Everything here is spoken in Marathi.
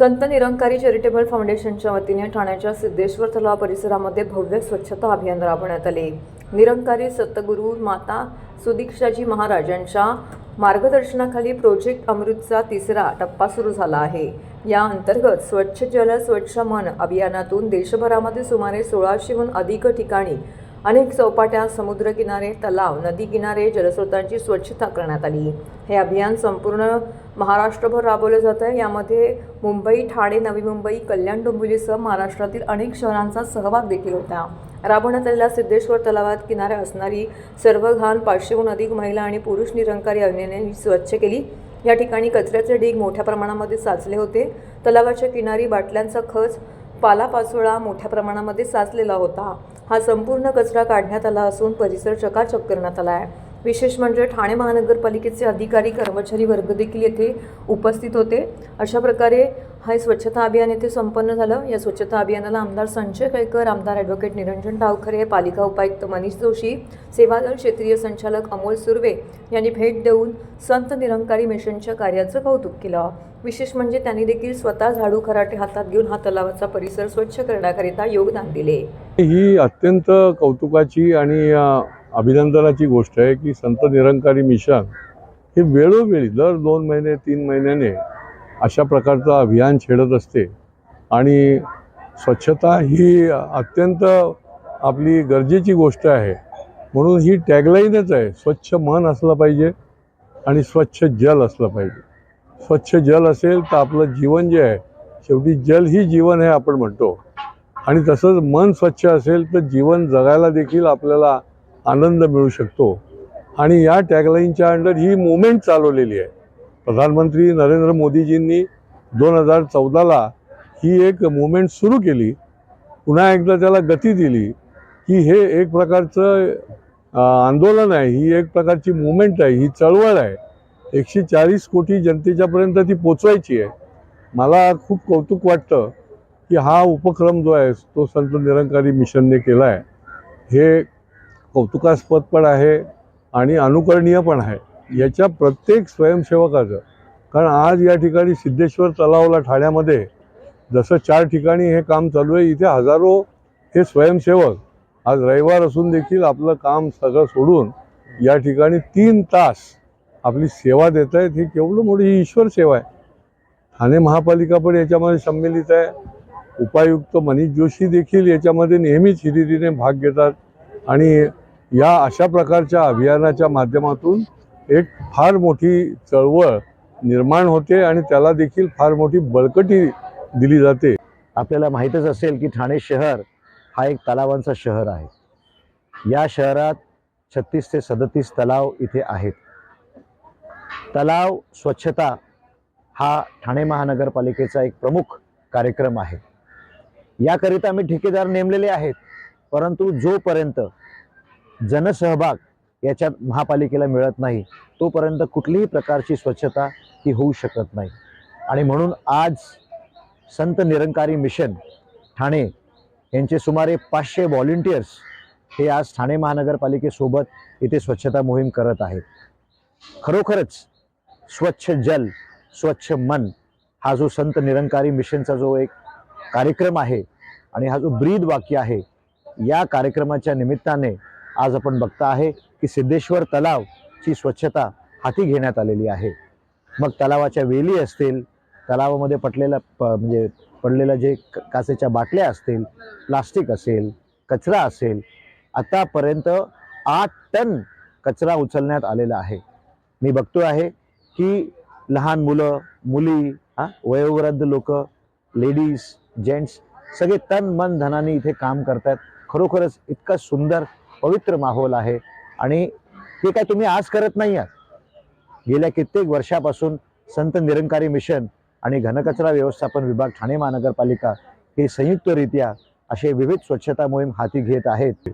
संत निरंकारी चॅरिटेबल फाउंडेशनच्या वतीने ठाण्याच्या सिद्धेश्वर तलाव परिसरामध्ये भव्य स्वच्छता अभियान राबवण्यात आले. निरंकारी सतगुरू माता सुदीक्षाजी महाराज यांच्या मार्गदर्शनाखाली प्रोजेक्ट अमृतचा तिसरा टप्पा सुरू झाला आहे. या अंतर्गत स्वच्छ जल स्वच्छ मन अभियानातून देशभरामध्ये सुमारे सोळाशेहून अधिक ठिकाणी अनेक चौपाट्या समुद्रकिनारे तलाव नदी किनारे जलस्रोतांची स्वच्छता करण्यात आली. हे अभियान संपूर्ण महाराष्ट्रभर राबवलं जातं. आहे यामध्ये मुंबई ठाणे नवी मुंबई कल्याण डोंबिवलीसह महाराष्ट्रातील अनेक शहरांचा सहभाग देखील होता. राबवण्यात आलेल्या सिद्धेश्वर तलावात किनारे असणारी सर्व घाण पाचशेहून अधिक महिला आणि पुरुष निरंकारी अभियानाने स्वच्छ केली. या ठिकाणी कचऱ्याचे ढीग मोठ्या प्रमाणामध्ये साचले होते. तलावाच्या किनारी बाटल्यांचा खच पालापाचोळा मोठ्या प्रमाणामध्ये साचलेला होता. हा संपूर्ण कचरा काढण्यात आला असून परिसर चकाचक करण्यात आला आहे. विशेष म्हणजे ठाणे महानगरपालिकेचे अधिकारी कर्मचारी वर्ग देखील येथे उपस्थित होते. अशा प्रकारे हा स्वच्छता अभियान येथे संपन्न झालं. या स्वच्छता अभियानाला आमदार संजय केळकर आमदार ॲडव्होकेट निरंजन डावखरे पालिका उपायुक्त मनीष जोशी सेवादल क्षेत्रीय संचालक अमोल सुर्वे यांनी भेट देऊन संत निरंकारी मिशनच्या कार्याचं कौतुक केलं. विशेष म्हणजे त्यांनी देखील स्वतः झाडू खराटे हातात घेऊन हा तलावाचा परिसर स्वच्छ करण्याकरिता योगदान दिले. ही अत्यंत कौतुकाची आणि अभिनंदनाची गोष्ट आहे की संत निरंकारी मिशन हे वेळोवेळी दर दोन महिने तीन महिन्याने अशा प्रकारचं अभियान छेडत असते. आणि स्वच्छता ही अत्यंत आपली गरजेची गोष्ट आहे. म्हणून ही टॅगलाईनच आहे स्वच्छ मन असलं पाहिजे आणि स्वच्छ जल असलं पाहिजे. स्वच्छ जल असेल तर आपलं जीवन जे आहे शेवटी जल ही जीवन हे आपण म्हणतो. आणि तसंच मन स्वच्छ असेल तर जीवन जगायला देखील आपल्याला आनंद मिळू शकतो. आणि या टॅगलाईनच्या अंडर ही मुवमेंट चालवलेली आहे. प्रधानमंत्री नरेंद्र मोदीजींनी दोन हजार चौदाला ही एक मुवमेंट सुरू केली. पुन्हा एकदा त्याला गती दिली की हे एक प्रकारचं आंदोलन आहे. ही एक प्रकारची मुवमेंट आहे. ही चळवळ आहे. एकशे चाळीस कोटी जनतेच्यापर्यंत ती पोचवायची आहे. मला खूप कौतुक वाटतं की हा उपक्रम जो आहे तो संत निरंकारी मिशनने केला आहे हे कौतुकास्पद पण आहे आणि अनुकरणीय पण आहे. याच्या प्रत्येक स्वयंसेवकाचं कारण आज या ठिकाणी सिद्धेश्वर तलावला ठाण्यामध्ये जसं चार ठिकाणी हे काम चालू आहे इथे हजारो हे स्वयंसेवक आज रविवार असून देखील आपलं काम सगळं सोडून या ठिकाणी तीन तास आपली सेवा देत आहेत. ही केवढं मोठी ही ईश्वर सेवा आहे. ठाणे महापालिका पण याच्यामध्ये संमिलित आहे. उपायुक्त मनीष जोशी देखील याच्यामध्ये नेहमीच हिरिरीने भाग घेतात. आणि या अशा प्रकारच्या अभियानाच्या माध्यमातून एक फार मोठी चळवळ निर्माण होते आणि त्याला देखील फार मोठी बळकटी दिली जाते. आपल्याला माहीतच असेल की ठाणे शहर हा एक तलावांचा शहर आहे. या शहरात छत्तीस ते सदतीस तलाव इथे आहेत. तलाव स्वच्छता हा ठाणे महानगरपालिकेचा एक प्रमुख कार्यक्रम आहे. याकरिता आम्ही ठेकेदार नेमलेले आहेत परंतु जोपर्यंत जनसहभाग याच्यात महापालिकेला मिळत नाही तोपर्यंत कुठलीही प्रकारची स्वच्छता ही होऊ शकत नाही. आणि म्हणून आज संत निरंकारी मिशन ठाणे यांचे सुमारे पाचशे व्हॉलेंटियर्स हे आज ठाणे महानगरपालिकेसोबत इथे स्वच्छता मोहीम करत आहेत. खरोखरच स्वच्छ जल स्वच्छ मन हा जो संत निरंकारी मिशनचा जो एक कार्यक्रम आहे आणि हा जो ब्रीद वाक्य आहे या कार्यक्रमाच्या निमित्ताने आज आपण बघता आहे की सिद्धेश्वर तलावची स्वच्छता हाती घेण्यात आलेली आहे. मग तलावाच्या वेली असतील तलावामध्ये पटलेला प म्हणजे पडलेल्या जे क- काचेच्या बाटल्या असतील प्लास्टिक असेल कचरा असेल आतापर्यंत आठ टन कचरा उचलण्यात आलेला आहे. मी बघतो आहे की लहान मुलं मुली हा वयोवृद्ध लोक लेडीज जेंट्स सगळे तन मन धनाने इथे काम करतात खरोखरच इतका सुंदर पवित्र माहोल आहे. आणि ते काय तुम्ही आज करत नाही आहात? गेल्या कित्येक वर्षापासून संत निरंकारी मिशन आणि घनकचरा व्यवस्थापन विभाग ठाणे महानगरपालिका हे संयुक्तरित्या असे विविध स्वच्छता मोहीम हाती घेत आहेत.